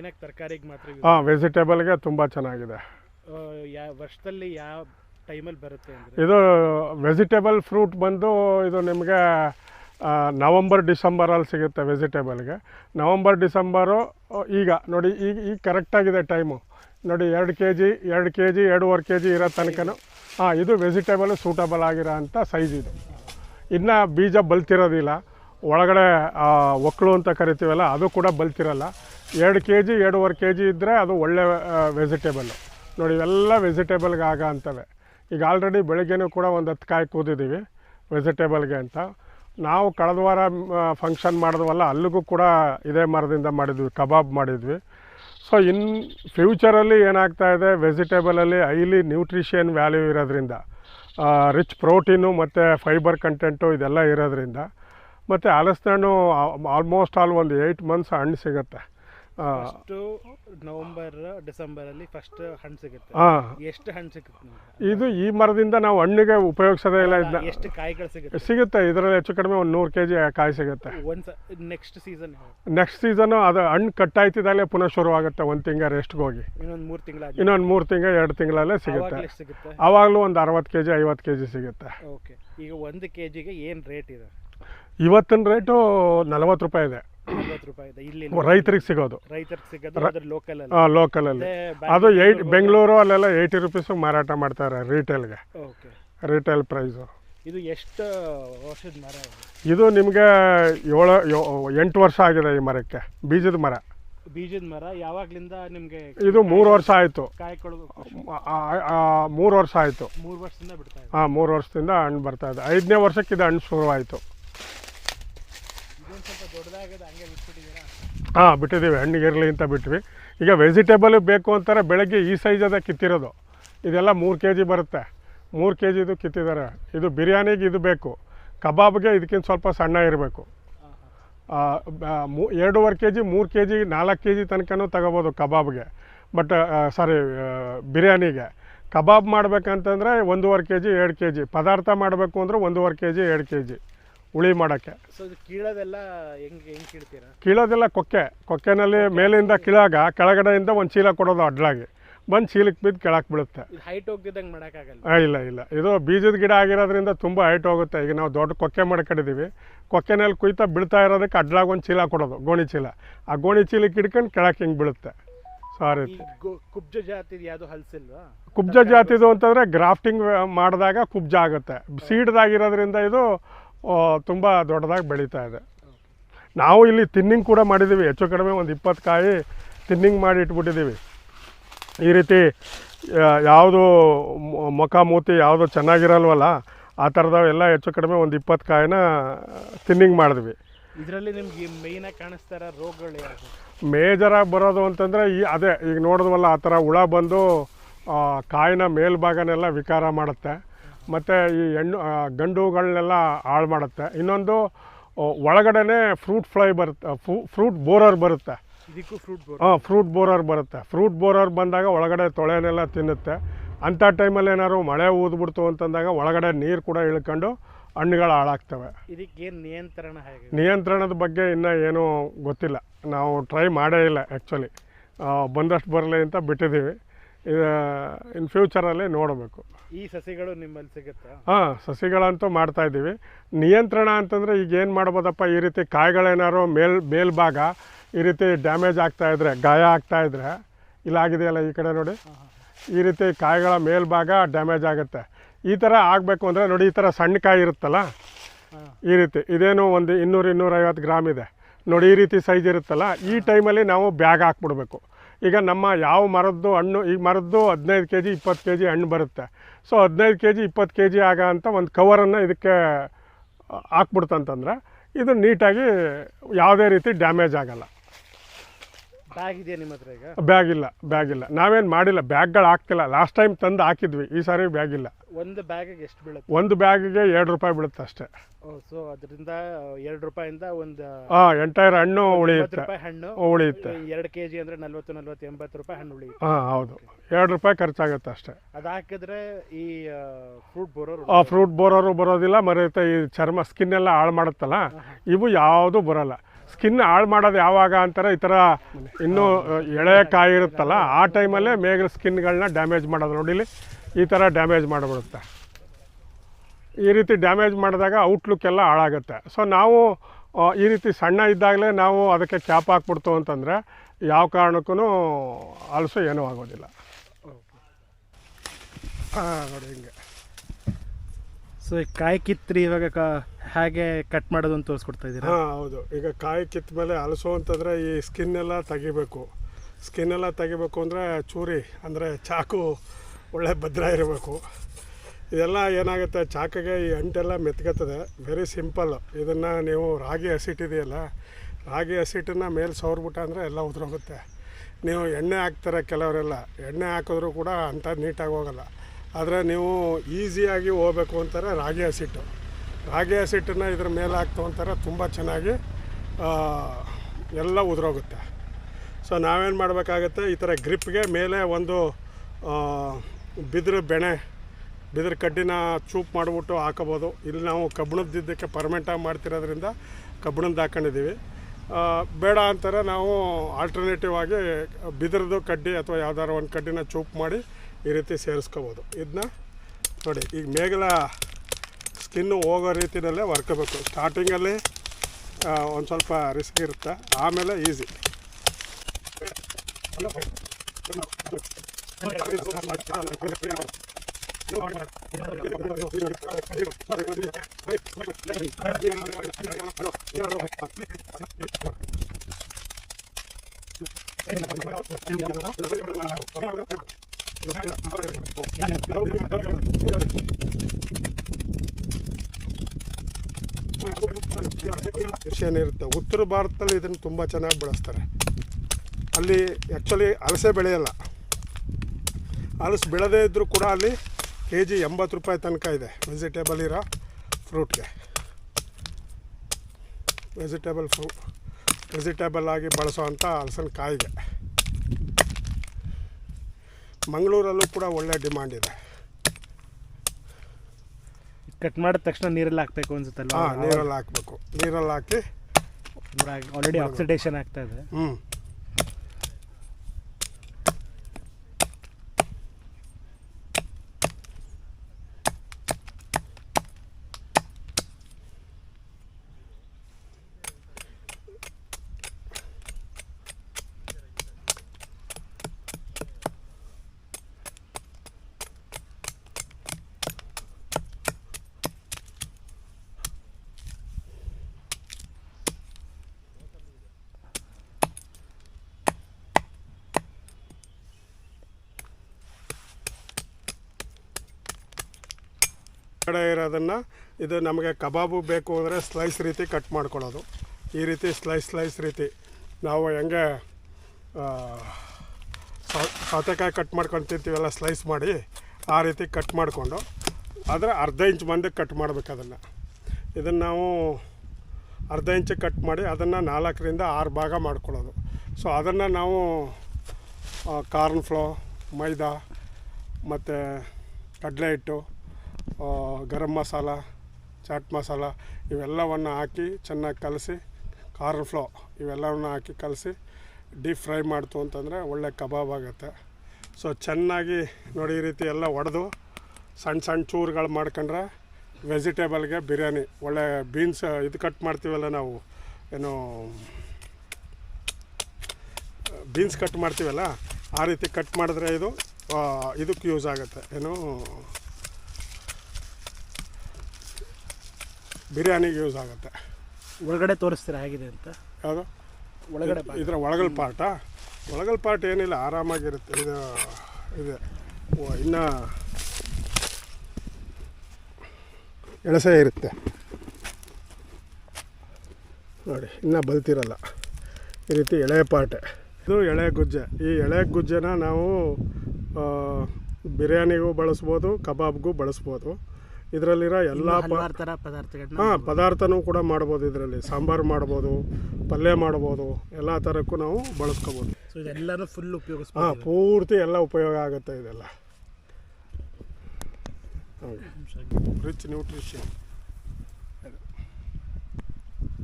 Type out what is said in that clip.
ಮೇಯ್ನಾಗಿ ತರಕಾರಿಗೆ ಮಾತ್ರ use- ಹಾಂ ವೆಜಿಟೇಬಲ್ಗೆ ತುಂಬ ಚೆನ್ನಾಗಿದೆ. ಆ, ಯಾ ವರ್ಷದಲ್ಲಿ ಯಾವ ಟೈಮಲ್ಲಿ ಬರುತ್ತೆ ಅಂದರೆ? ಇದು ವೆಜಿಟೇಬಲ್ ಫ್ರೂಟ್ ಬಂದು ಇದು ನಿಮಗೆ ನವಂಬರ್ ಡಿಸೆಂಬರಲ್ಲಿ ಸಿಗುತ್ತೆ ವೆಜಿಟೇಬಲ್ಗೆ ನವಂಬರ್ ಡಿಸೆಂಬರು ಆ, ಈಗ ನೋಡಿ ಈಗ ಈಗ ಕರೆಕ್ಟಾಗಿದೆ ಟೈಮು ನೋಡಿ ಎರಡು ಕೆ ಜಿ ಎರಡು ಕೆ ಜಿ ಎರಡೂವರೆ ಕೆ ಜಿ ಇರೋ ತನಕನೂ ಹಾಂ ಇದು ವೆಜಿಟೇಬಲ್ ಸೂಟಬಲ್ ಆಗಿರೋ ಅಂಥ ಸೈಜ್ ಇದು. ಇನ್ನು ಬೀಜ ಬಲ್ತಿರೋದಿಲ್ಲ. ಒಳಗಡೆ ಆ, ಒಕ್ಕಳು ಅಂತ ಕರಿತೀವಲ್ಲ ಅದು ಕೂಡ ಬಲ್ತಿರಲ್ಲ. ಎರಡು ಕೆ ಜಿ ಎರಡೂವರೆ ಕೆ ಜಿ ಇದ್ದರೆ ಅದು ಒಳ್ಳೆ ವೆಜಿಟೇಬಲ್ಲು ನೋಡಿ, ಇವೆಲ್ಲ ವೆಜಿಟೇಬಲ್ಗೆ ಆಗ ಅಂತವೆ. ಈಗ ಆಲ್ರೆಡಿ ಬೆಳಗ್ಗೆನೂ ಕೂಡ ಒಂದು ಹತ್ತು ಕಾಯಿ ಕೂದಿದ್ದೀವಿ ವೆಜಿಟೇಬಲ್ಗೆ ಅಂತ. ನಾವು ಕಳೆದ ವಾರ ಫಂಕ್ಷನ್ ಮಾಡಿದ್ವಲ್ಲ, ಅಲ್ಲಿಗೂ ಕೂಡ ಇದೇ ಮರದಿಂದ ಮಾಡಿದ್ವಿ, ಕಬಾಬ್ ಮಾಡಿದ್ವಿ. ಸೊ ಇನ್ ಫ್ಯೂಚರಲ್ಲಿ ಏನಾಗ್ತಾ ಇದೆ ವೆಜಿಟೇಬಲಲ್ಲಿ ಹೈಲಿ ನ್ಯೂಟ್ರಿಷಿಯನ್ ವ್ಯಾಲ್ಯೂ ಇರೋದ್ರಿಂದ ರಿಚ್ ಪ್ರೋಟೀನು ಮತ್ತು ಫೈಬರ್ ಕಂಟೆಂಟು ಇದೆಲ್ಲ ಇರೋದ್ರಿಂದ, ಮತ್ತು ಹಲಸಿನಣ್ಣು ಆಲ್ಮೋಸ್ಟ್ ಆಲ್ ಒಂದು ಏಯ್ಟ್ ಮಂತ್ಸ್ ಹಣ್ಣು ಸಿಗುತ್ತೆ. ಫಸ್ಟು ಡಿಸೆಂಬರ್ ಅಲ್ಲಿ ಫಸ್ಟ್ ಹಣ್ಣು ಸಿಗುತ್ತೆ. ಹಾಂ ಎಷ್ಟು ಹಣ್ಣು ಸಿಗುತ್ತೆ ನಿಮ್ಗೆ? ಇದು ಈ ಮರದಿಂದ ನಾವು ಹಣ್ಣಿಗೆ ಉಪಯೋಗಿಸೋದೇ ಇಲ್ಲ ಇದನ್ನ ಎಷ್ಟು ಕಾಯಿಗಳು ಸಿಗುತ್ತೆ? ಸಿಗುತ್ತೆ ಇದರಲ್ಲಿ ಹೆಚ್ಚು ಕಡಿಮೆ ಒಂದು ನೂರು ಕೆ ಜಿ ಕಾಯಿ ಸಿಗುತ್ತೆ. ಒಂದ್ಸ ನೆಕ್ಸ್ಟ್ ಸೀಸನ್ ನೆಕ್ಸ್ಟ್ ಸೀಸನು ಅದು ಹಣ್ಣು ಕಟ್ಟಾಯ್ತಿದ್ದಾಗಲೇ ಪುನಃ ಶುರುವಾಗುತ್ತೆ ಒಂದು ತಿಂಗಳ ರೆಸ್ಟ್ಗೆ ಹೋಗಿ. ಇನ್ನೊಂದು ಮೂರು ತಿಂಗಳ ಇನ್ನೊಂದು ಮೂರು ತಿಂಗಳು ಎರಡು ತಿಂಗಳಲ್ಲೇ ಸಿಗುತ್ತೆ. ಎಷ್ಟು ಸಿಗುತ್ತೆ? ಆವಾಗಲೂ ಒಂದು ಅರವತ್ತು ಕೆ ಜಿ ಐವತ್ತು ಕೆ ಜಿ ಸಿಗುತ್ತೆ. ಓಕೆ ಈಗ ಒಂದು ಕೆ ಜಿಗೆ ಏನು ರೇಟ್ ಇದೆ? ಇವತ್ತಿನ ರೇಟು ನಲವತ್ತು ರೂಪಾಯಿ ಇದೆ. ರೈತರಿಗೆ ಸಿಗೋದು. ರೈತರಿಗೆ ಸಿಗೋದು ಅದ್ರ ಲೋಕಲ್ ಅಲ್ಲಿ. ಮತ್ತೆ ಅದು ಏಯ್ಟ್ ಬೆಂಗಳೂರು ಅಲ್ಲೆಲ್ಲ ಏಯ್ಟಿ ರುಪೀಸ್ ಮಾರಾಟ ಮಾಡ್ತಾರೆ ರೀಟೇಲ್ಗೆ ಓಕೆ ರೀಟೇಲ್ ಪ್ರೈಸು ಇದು ಎಷ್ಟು ವರ್ಷದ ಮರ ಇದು? ನಿಮಗೆ ಏಳು ಎಂಟು ವರ್ಷ ಆಗಿದೆ ಈ ಮರಕ್ಕೆ ಬೀಜದ ಮರ. ಬೀಜದ ಮರ ಯಾವಾಗ್ಲಿಂದ ನಿಮಗೆ ಇದು ಮೂರು ವರ್ಷ ಆಯಿತು. ಮೂರು ವರ್ಷ ಆಯಿತು. ಮೂರು ವರ್ಷದಿಂದ ಬಿಡ್ತಾ ಹಾಂ ಮೂರು ವರ್ಷದಿಂದ ಹಣ್ಣು ಬರ್ತಾ ಇದೆ. ಐದನೇ ವರ್ಷಕ್ಕೆ ಇದು ಹಣ್ಣು ಶುರುವಾಯಿತು ಇದೊಂದು ಸ್ವಲ್ಪ ದೊಡ್ಡದಾಗದ ಹಂಗೆ ಬಿಟ್ಬಿಟ್ಟಿದ್ದೀರಾ ಹಾಂ ಬಿಟ್ಟಿದ್ದೀವಿ. ಹಣ್ಣಿಗೆ ಇರಲಿ ಅಂತ ಬಿಟ್ವಿ. ಈಗ ವೆಜಿಟೇಬಲ್ ಬೇಕು ಅಂತಾರೆ ಬೆಳಗ್ಗೆ ಈ ಸೈಜ್ ಅದ ಕಿತ್ತಿರೋದು. ಇದೆಲ್ಲ ಮೂರು ಕೆ ಜಿ ಬರುತ್ತೆ. ಮೂರು ಕೆ ಜಿದು ಕಿತ್ತಿದ್ದಾರೆ. ಇದು ಬಿರಿಯಾನಿಗೆ ಇದು ಬೇಕು. ಕಬಾಬ್ಗೆ ಇದಕ್ಕಿಂತ ಸ್ವಲ್ಪ ಸಣ್ಣ ಇರಬೇಕು. ಮೂ ಎರಡೂವರೆ ಕೆ ಜಿ ಮೂರು ಕೆ ಜಿ ನಾಲ್ಕು ಕೆ ಜಿ ತನಕನೂ ತಗೋಬೋದು ಕಬಾಬ್ಗೆ. ಬಟ್ ಸಾರಿ ಬಿರಿಯಾನಿಗೆ. ಕಬಾಬ್ ಮಾಡಬೇಕಂತಂದರೆ ಒಂದೂವರೆ ಕೆ ಜಿ ಎರಡು ಕೆ ಜಿ ಪದಾರ್ಥ ಮಾಡಬೇಕು ಅಂದರೆ ಒಂದೂವರೆ ಕೆ ಜಿ ಎರಡು ಕೆ ಜಿ ಹುಳಿ ಮಾಡೋಕ್ಕೆ. ಸೊ ಇದು ಕೀಳೋದೆಲ್ಲ ಹೆಂಗೆ ಹೆಂಗೆ ಕೀಳ್ತೀರಾ? ಕೀಳೋದೆಲ್ಲ ಕೊಕ್ಕೆ. ಕೊಕ್ಕೆನಲ್ಲಿ ಮೇಲಿಂದ ಕೀಳಾಗ ಕೆಳಗಡೆಯಿಂದ ಒಂದು ಚೀಲ ಕೊಡೋದು ಅಡ್ಲಾಗಿ. ಬಂದು ಚೀಲಕ್ಕೆ ಬಿದ್ದು ಕೆಳಕ್ಕೆ ಬೀಳುತ್ತೆ. ಇದು ಹೈಟ್ ಹೋಗ್ತಿದ್ದಂಗೆ ಮಾಡೋಕ್ಕಾಗಲ್ಲ. ಆ, ಇಲ್ಲ ಇಲ್ಲ. ಇದು ಬೀಜದ ಗಿಡ ಆಗಿರೋದ್ರಿಂದ ತುಂಬ ಹೈಟ್ ಹೋಗುತ್ತೆ. ಈಗ ನಾವು ದೊಡ್ಡ ಕೊಕ್ಕೆ ಮಾಡ್ಕೊಂಡಿದ್ದೀವಿ ಕೊಕ್ಕೆನಲ್ಲಿ ಕುಯ್ತಾ ಬೀಳ್ತಾ ಇರೋದಕ್ಕೆ ಅಡ್ಡಲಾಗಿ ಒಂದು ಚೀಲ ಕೊಡೋದು ಗೋಣಿ ಚೀಲ. ಆ ಗೋಣಿ ಚೀಲಕ್ಕೆ ಹಿಡ್ಕೊಂಡು ಕೆಳಕ್ಕೆ ಹಿಂಗೆ ಬೀಳುತ್ತೆ. ಸಾರಿ ಆ ಈ ರೀತಿ ಗೊ- ಕುಬ್ಜ ಜಾತಿದು ಯಾವುದು ಹಲ್ಸಿಲ್ವಾ? ಕುಬ್ಜ ಜಾತಿದು ಅಂತಂದರೆ ಗ್ರಾಫ್ಟಿಂಗ್ ಮಾಡಿದಾಗ ಕುಬ್ಜ ಆಗುತ್ತೆ. ಸೀಡ್ದಾಗಿರೋದ್ರಿಂದ ಇದು ತುಂಬ ದೊಡ್ಡದಾಗಿ ಬೆಳೀತಾ ಇದೆ. ನಾವು ಇಲ್ಲಿ ತಿನ್ನಿಂಗ್ ಕೂಡ ಮಾಡಿದ್ದೀವಿ ಹೆಚ್ಚು ಕಡಿಮೆ ಒಂದು ಇಪ್ಪತ್ತು ಕಾಯಿ ತಿನ್ನಿಂಗ್ ಮಾಡಿ ಇಟ್ಬಿಟ್ಟಿದ್ದೀವಿ ಈ ರೀತಿ ಯಾವುದು ಮುಖ ಮೂತಿ ಯಾವುದು ಚೆನ್ನಾಗಿರಲ್ವಲ್ಲ ಆ ಥರದವೆಲ್ಲ ಹೆಚ್ಚು ಕಡಿಮೆ ಒಂದು ಇಪ್ಪತ್ತು ಕಾಯಿನ ತಿನ್ನಿಂಗ್ ಮಾಡಿದ್ವಿ. ಇದರಲ್ಲಿ ನಿಮ್ಗೆ ಮೇಯ್ನಾಗಿ ಕಾಣಿಸ್ತಾರ ರೋಗಗಳು ಯಾವುದು? ಮೇಜರಾಗಿ ಬರೋದು ಅಂತಂದರೆ ಈ ಅದೇ ಈಗ ನೋಡಿದ್ವಲ್ಲ ಆ ಥರ ಹುಳ ಬಂದು ಕಾಯಿನ ಮೇಲ್ಭಾಗನೆಲ್ಲ ವಿಕಾರ ಮಾಡುತ್ತೆ. ಮತ್ತು ಈ ಹೆಣ್ಣು ಗಂಡುಗಳನ್ನೆಲ್ಲ ಹಾಳು ಮಾಡುತ್ತೆ. ಇನ್ನೊಂದು ಒಳಗಡೆ ಫ್ರೂಟ್ ಫ್ಲೈ ಬರುತ್ತೆ ಫ್ರೂಟ್ ಬೋರರ್ ಬರುತ್ತೆ. ಇದಕ್ಕೂ ಫ್ರೂಟ್ ಹಾಂ ಫ್ರೂಟ್ ಬೋರರ್ ಬರುತ್ತೆ. ಫ್ರೂಟ್ ಬೋರರ್ ಬಂದಾಗ ಒಳಗಡೆ ತೊಳೆನೆಲ್ಲ ತಿನ್ನುತ್ತೆ. ಅಂಥ ಟೈಮಲ್ಲಿ ಏನಾದ್ರು ಮಳೆ ಊದ್ಬಿಡ್ತು ಅಂತಂದಾಗ ಒಳಗಡೆ ನೀರು ಕೂಡ ಇಳ್ಕೊಂಡು ಹಣ್ಣುಗಳು ಹಾಳಾಗ್ತವೆ. ಇದಕ್ಕೆ ಏನು ನಿಯಂತ್ರಣ ಹೇಗೆ? ನಿಯಂತ್ರಣದ ಬಗ್ಗೆ ಇನ್ನೂ ಏನೂ ಗೊತ್ತಿಲ್ಲ. ನಾವು ಟ್ರೈ ಮಾಡೇ ಇಲ್ಲ ಆ್ಯಕ್ಚುಲಿ ಬಂದಷ್ಟು ಬರಲಿ ಅಂತ ಬಿಟ್ಟಿದ್ದೀವಿ. ಇದು ಇನ್ ಫ್ಯೂಚರಲ್ಲಿ ನೋಡಬೇಕು. ಈ ಸಸಿಗಳು ನಿಮ್ಮಲ್ಲಿ ಸಿಗುತ್ತೆ? ಹಾಂ ಸಸಿಗಳಂತೂ ಮಾಡ್ತಾ ಇದ್ದೀವಿ. ನಿಯಂತ್ರಣ ಅಂತಂದರೆ ಈಗ ಏನು ಮಾಡ್ಬೋದಪ್ಪ ಈ ರೀತಿ ಕಾಯಿಗಳೇನಾದ್ರು ಮೇಲ್ ಮೇಲ್ಭಾಗ ಈ ರೀತಿ ಡ್ಯಾಮೇಜ್ ಆಗ್ತಾ ಇದ್ರೆ ಗಾಯ ಆಗ್ತಾ ಇದ್ರೆ ಇಲ್ಲಾಗಿದೆಯಲ್ಲ ಈ ಕಡೆ ನೋಡಿ? ಈ ರೀತಿ ಕಾಯಿಗಳ ಮೇಲ್ಭಾಗ ಡ್ಯಾಮೇಜ್ ಆಗುತ್ತೆ. ಈ ಥರ ಆಗಬೇಕು ಅಂದರೆ ನೋಡಿ ಈ ಥರ ಸಣ್ಣ ಕಾಯಿ ಇರುತ್ತಲ್ಲ? ಈ ರೀತಿ ಇದೇನು ಒಂದು ಇನ್ನೂರು ಇನ್ನೂರೈವತ್ತು ಗ್ರಾಮ್ ಇದೆ. ನೋಡಿ ಈ ರೀತಿ ಸೈಜ್ ಇರುತ್ತಲ್ಲ? ಈ ಟೈಮಲ್ಲಿ ನಾವು ಬ್ಯಾಗ್ ಹಾಕ್ಬಿಡ್ಬೇಕು. ಈಗ ನಮ್ಮ ಯಾವ ಮರದ್ದು ಹಣ್ಣು, ಈ ಮರದ್ದು ಹದಿನೈದು ಕೆ ಜಿ ಇಪ್ಪತ್ತು ಕೆ ಜಿ ಹಣ್ಣು ಬರುತ್ತೆ. ಸೊ ಹದಿನೈದು ಕೆ ಜಿ ಇಪ್ಪತ್ತು ಕೆ ಜಿ ಆಗ ಅಂತ ಒಂದು ಕವರನ್ನು ಇದಕ್ಕೆ ಹಾಕ್ಬಿಡ್ತಂತಂದ್ರೆ, ಇದು ನೀಟಾಗಿ ಯಾವುದೇ ರೀತಿ ಡ್ಯಾಮೇಜ್ ಆಗಲ್ಲ. ಬ್ಯಾಗ್ ಇದೆಯಾ ನಿಮ್ಮ ಹತ್ರ ಈಗ? ಬ್ಯಾಗ್ ಇಲ್ಲ ಬ್ಯಾಗ್ ಇಲ್ಲ. ನಾವೇನು ಮಾಡಿಲ್ಲ ಬ್ಯಾಗ್ಗಳು ಹಾಕ್ತಿಲ್ಲ. ಲಾಸ್ಟ್ ಟೈಮ್ ತಂದು ಹಾಕಿದ್ವಿ ಈ ಸಾರಿ ಬ್ಯಾಗ್ ಇಲ್ಲ. ಒಂದು ಬ್ಯಾಗಿಗೆ ಎಷ್ಟು ಬೀಳುತ್ತೆ? ಒಂದು ಬ್ಯಾಗಿಗೆ ಎರಡು ರೂಪಾಯಿ ಬೀಳುತ್ತೆ ಅಷ್ಟೇ. ಸೊ ಅದರಿಂದ ಎರಡು ರೂಪಾಯಿಂದ ಒಂದು ಹಾಂ ಎಂಟೈರ್ ಹಣ್ಣು ಉಳಿಯುತ್ತೆ. ರೂಪಾಯಿ ಹಣ್ಣು ಉಳಿಯುತ್ತೆ. ಎರಡು ಕೆ ಜಿ ಅಂದರೆ ನಲ್ವತ್ತು ನಲ್ವತ್ತು ಎಂಬತ್ತು ರೂಪಾಯಿ ಹಣ್ಣು ಉಳಿಯುತ್ತೆ. ಹಾಂ ಹೌದು. ಎರಡು ರೂಪಾಯಿ ಖರ್ಚಾಗುತ್ತೆ ಅಷ್ಟೇ. ಅದು ಹಾಕಿದ್ರೆ ಈ ಫ್ರೂಟ್ ಬೋರೋರು ಆ ಫ್ರೂಟ್ ಬೋರೋರು ಬರೋದಿಲ್ಲ ಮರೆಯುತ್ತೆ. ಈ ಚರ್ಮ ಸ್ಕಿನ್ ಎಲ್ಲ ಹಾಳು ಮಾಡುತ್ತಲ್ಲ ಇವು ಯಾವುದು ಬರೋಲ್ಲ. ಸ್ಕಿನ್ ಹಾಳು ಮಾಡೋದು ಯಾವಾಗ ಅಂತಾರೆ ಈ ಥರ ಇನ್ನೂ ಎಳೆ ಕಾಯಿ ಇರುತ್ತಲ್ಲ, ಆ ಟೈಮಲ್ಲೇ ಮೇಘ ಸ್ಕಿನ್ಗಳನ್ನ ಡ್ಯಾಮೇಜ್ ಮಾಡೋದು ನೋಡಿಲಿ ಈ ಥರ ಡ್ಯಾಮೇಜ್ ಮಾಡಿಬಿಡುತ್ತೆ. ಈ ರೀತಿ ಡ್ಯಾಮೇಜ್ ಮಾಡಿದಾಗ ಔಟ್ಲುಕ್ ಎಲ್ಲ ಹಾಳಾಗುತ್ತೆ. ಸೊ ನಾವು ಈ ರೀತಿ ಸಣ್ಣ ಇದ್ದಾಗಲೇ ನಾವು ಅದಕ್ಕೆ ಕ್ಯಾಪ್ ಹಾಕ್ಬಿಡ್ತು ಅಂತಂದರೆ ಯಾವ ಕಾರಣಕ್ಕೂ ಆಲ್ಸೋ ಏನೂ ಆಗೋದಿಲ್ಲ. ನೋಡಿ ಹಿಂಗೆ. ಸೊ ಈ ಕಾಯಿ ಕಿತ್ರಿ ಇವಾಗ ಕ, ಹೇಗೆ ಕಟ್ ಮಾಡೋದು ಅಂತ ತೋರಿಸ್ಕೊಡ್ತಾ ಇದ್ದೀರಾ? ಹಾಂ, ಹೌದು. ಈಗ ಕಾಯಿ ಕಿತ್ತ ಮೇಲೆ ಅಲಸು ಅಂತಂದರೆ ಈ ಸ್ಕಿನ್ ಎಲ್ಲ ತೆಗಿಬೇಕು. ಸ್ಕಿನ್ ಎಲ್ಲ ತೆಗಿಬೇಕು ಅಂದರೆ ಚೂರಿ, ಅಂದರೆ ಚಾಕು ಒಳ್ಳೆ ಭದ್ರ ಇರಬೇಕು. ಇದೆಲ್ಲ ಏನಾಗುತ್ತೆ? ಚಾಕಿಗೆ ಈ ಅಂಟೆಲ್ಲ ಮೆತ್ಕತ್ತದೆ ವೆರಿ ಸಿಂಪಲ್ ಇದನ್ನು ನೀವು ರಾಗಿ ಹಸಿಟ್ ಇದೆಯಲ್ಲ, ರಾಗಿ ಹಸಿಟನ್ನು ಮೇಲೆ ಸವರ್ಬಿಟ್ಟ ಅಂದರೆ ಎಲ್ಲ ಉದುರೋಗುತ್ತೆ. ನೀವು ಎಣ್ಣೆ ಹಾಕ್ತಾರೆ ಕೆಲವರೆಲ್ಲ. ಎಣ್ಣೆ ಹಾಕಿದ್ರೂ ಕೂಡ ಅಂಥ ನೀಟಾಗಿ ಹೋಗಲ್ಲ. ಆದರೆ ನೀವು ಈಸಿಯಾಗಿ ಹೋಗ್ಬೇಕು ಅಂತಾರೆ ರಾಗಿ ಹಸಿಟ್ಟು ರಾಗಿ ಹಸಿಟ್ಟನ್ನು ಇದ್ರ ಮೇಲೆ ಹಾಕ್ತು ಅಂತಾರೆ, ತುಂಬ ಚೆನ್ನಾಗಿ ಎಲ್ಲ ಉದುರೋಗುತ್ತೆ. ಸೊ ನಾವೇನು ಮಾಡಬೇಕಾಗತ್ತೆ, ಈ ಥರ ಗ್ರಿಪ್ಗೆ ಮೇಲೆ ಒಂದು ಬಿದಿರು ಬೆಣೆ, ಬಿದಿರು ಕಡ್ಡಿನ ಚೂಪ್ ಮಾಡಿಬಿಟ್ಟು ಹಾಕೋಬೋದು. ಇಲ್ಲಿ ನಾವು ಕಬ್ಬಣದಿದ್ದಕ್ಕೆ ಪರ್ಮೆಂಟಾಗಿ ಮಾಡ್ತಿರೋದ್ರಿಂದ ಕಬ್ಬಣದ್ದು ಹಾಕೊಂಡಿದ್ದೀವಿ. ಬೇಡ ಅಂತಾರೆ, ನಾವು ಆಲ್ಟರ್ನೇಟಿವ್ ಆಗಿ ಬಿದಿರದು ಕಡ್ಡಿ ಅಥವಾ ಯಾವ್ದಾದ್ರು ಒಂದು ಕಡ್ಡಿನ ಚೂಪ್ ಮಾಡಿ ಈ ರೀತಿ ಸೇರಿಸ್ಕೋಬೋದು. ಇದನ್ನ ನೋಡಿ, ಈಗ ಮೇಗಲ ಸ್ಕಿನ್ನು ಹೋಗೋ ರೀತಿಯಲ್ಲೇ ವರ್ಕಬೇಕು. ಸ್ಟಾರ್ಟಿಂಗಲ್ಲಿ ಒಂದು ಸ್ವಲ್ಪ ರಿಸ್ಕ್ ಇರುತ್ತೆ. ಆಮೇಲೆ ಈಸಿ ಏನಿರುತ್ತೆ ಉತ್ತರ ಭಾರತದಲ್ಲಿ ಇದನ್ನು ತುಂಬ ಚೆನ್ನಾಗಿ ಬಳಸ್ತಾರೆ. ಅಲ್ಲಿ ಆ್ಯಕ್ಚುಲಿ ಹಲಸೆ ಬೆಳೆಯಲ್ಲ. ಹಲಸು ಬೆಳೆದೇ ಇದ್ದರೂ ಕೂಡ ಅಲ್ಲಿ ಕೆ ಜಿ ಎಂಬತ್ತು ರೂಪಾಯಿ ತನಕ ಇದೆ. ವೆಜಿಟೇಬಲ್ ಇರೋ ಫ್ರೂಟ್ಗೆ ವೆಜಿಟೇಬಲ್ ಫ್ರೂ ವೆಜಿಟೇಬಲ್ ಆಗಿ ಬಳಸೋ ಅಂಥ ಹಲಸಿನ ಕಾಯಿಗೆ. ಮಂಗಳೂರಲ್ಲೂ ಕೂಡ ಒಳ್ಳೆ ಡಿಮ್ಯಾಂಡ್ ಇದೆ. ಕಟ್ ಮಾಡಿದ ತಕ್ಷಣ ನೀರಲ್ಲಿ ಹಾಕ್ಬೇಕು ಅನ್ಸುತ್ತಲ್ಲ ಹಾಂ ನೀರಲ್ಲಿ ಹಾಕಬೇಕು. ನೀರಲ್ಲಿ ಹಾಕಿ ಆಲ್ರೆಡಿ ಆಕ್ಸಿಡೇಷನ್ ಆಗ್ತಾ ಇದೆ. ಹ್ಞೂ ಕಡೆ ಇರೋದನ್ನು ಇದು ನಮಗೆ ಕಬಾಬು ಬೇಕು ಅಂದರೆ ಸ್ಲೈಸ್ ರೀತಿ ಕಟ್ ಮಾಡ್ಕೊಳ್ಳೋದು. ಈ ರೀತಿ ಸ್ಲೈಸ್ ಸ್ಲೈಸ್ ರೀತಿ. ನಾವು ಹೆಂಗೆ ಸೌತೆಕಾಯಿ ಕಟ್ ಮಾಡ್ಕೊಂಡು ತಿಂತೀವಲ್ಲ ಸ್ಲೈಸ್ ಮಾಡಿ, ಆ ರೀತಿ ಕಟ್ ಮಾಡಿಕೊಂಡು, ಆದರೆ ಅರ್ಧ ಇಂಚ್ ಮಂದಿ ಕಟ್ ಮಾಡಬೇಕು ಅದನ್ನು. ಇದನ್ನು ನಾವು ಅರ್ಧ ಇಂಚ್ ಕಟ್ ಮಾಡಿ ಅದನ್ನು ನಾಲ್ಕರಿಂದ ಆರು ಭಾಗ ಮಾಡ್ಕೊಳ್ಳೋದು. ಸೊ, ಅದನ್ನು ನಾವು ಕಾರ್ನ್ ಫ್ಲೋ, ಮೈದಾ, ಮತ್ತು ಕಡಲೆ ಹಿಟ್ಟು ಗರಂ ಮಸಾಲ, ಚಾಟ್ ಮಸಾಲ ಇವೆಲ್ಲವನ್ನು ಹಾಕಿ ಚೆನ್ನಾಗಿ ಕಲಸಿ, ಕಾರ್ನ್ ಫ್ಲೋ ಇವೆಲ್ಲವನ್ನು ಹಾಕಿ ಕಲಸಿ ಡೀಪ್ ಫ್ರೈ ಮಾಡ್ತು ಅಂತಂದರೆ ಒಳ್ಳೆ ಕಬಾಬ್ ಆಗುತ್ತೆ. ಸೊ ಚೆನ್ನಾಗಿ ನೋಡಿ ಈ ರೀತಿ ಎಲ್ಲ ಒಡೆದು ಸಣ್ಣ ಸಣ್ಣ ಚೂರುಗಳು ಮಾಡ್ಕೊಂಡ್ರೆ ವೆಜಿಟೇಬಲ್ಗೆ ಬಿರಿಯಾನಿ, ಒಳ್ಳೆ ಬೀನ್ಸ್ ಇದು ಕಟ್ ಮಾಡ್ತೀವಲ್ಲ ನಾವು, ಏನು, ಬೀನ್ಸ್ ಕಟ್ ಮಾಡ್ತೀವಲ್ಲ, ಆ ರೀತಿ ಕಟ್ ಮಾಡಿದ್ರೆ ಇದು ಇದಕ್ಕೆ ಯೂಸ್ ಆಗುತ್ತೆ. ಏನು ಬಿರಿಯಾನಿಗೆ ಯೂಸ್ ಆಗುತ್ತೆ. ಒಳಗಡೆ ತೋರಿಸ್ತೀರಾ ಹೇಗಿದೆ ಅಂತ? ಯಾವುದು? ಒಳಗಡೆ. ಇದರ ಒಳಗಲ್ ಪಾರ್ಟ? ಒಳಗಲ್ ಪಾರ್ಟ್ ಏನಿಲ್ಲ ಆರಾಮಾಗಿರುತ್ತೆ. ಇದು ಇದೆ ಇನ್ನು ಎಳಸೆ ಇರುತ್ತೆ. ನೋಡಿ ಇನ್ನೂ ಬಲ್ತಿರಲ್ಲ. ಈ ರೀತಿ ಎಳೆ ಪಾರ್ಟ್. ಇದು ಎಳೆ ಗುಜ್ಜೆ. ಈ ಎಳೆ ಗುಜ್ಜೆನ ನಾವು ಬಿರಿಯಾನಿಗೂ ಬಳಸ್ಬೋದು ಕಬಾಬ್ಗೂ ಬಳಸ್ಬೋದು. ಇದರಲ್ಲಿರೋ ಎಲ್ಲ ಪ ಹಲವಾರು ಥರ ಪದಾರ್ಥಗಳನ್ನ ಹಾಂ ಪದಾರ್ಥನೂ ಕೂಡ ಮಾಡ್ಬೋದು ಇದರಲ್ಲಿ. ಸಾಂಬಾರು ಮಾಡ್ಬೋದು ಪಲ್ಯ ಮಾಡ್ಬೋದು ಎಲ್ಲ ಥರಕ್ಕೂ ನಾವು ಬಳಸ್ಕೋಬೋದು. ಸೊ ಇದೆಲ್ಲನೂ ಫುಲ್ ಹಾಂ ಪೂರ್ತಿ ಎಲ್ಲ ಉಪಯೋಗ ಆಗುತ್ತೆ ಇದೆಲ್ಲ. Rich nutrition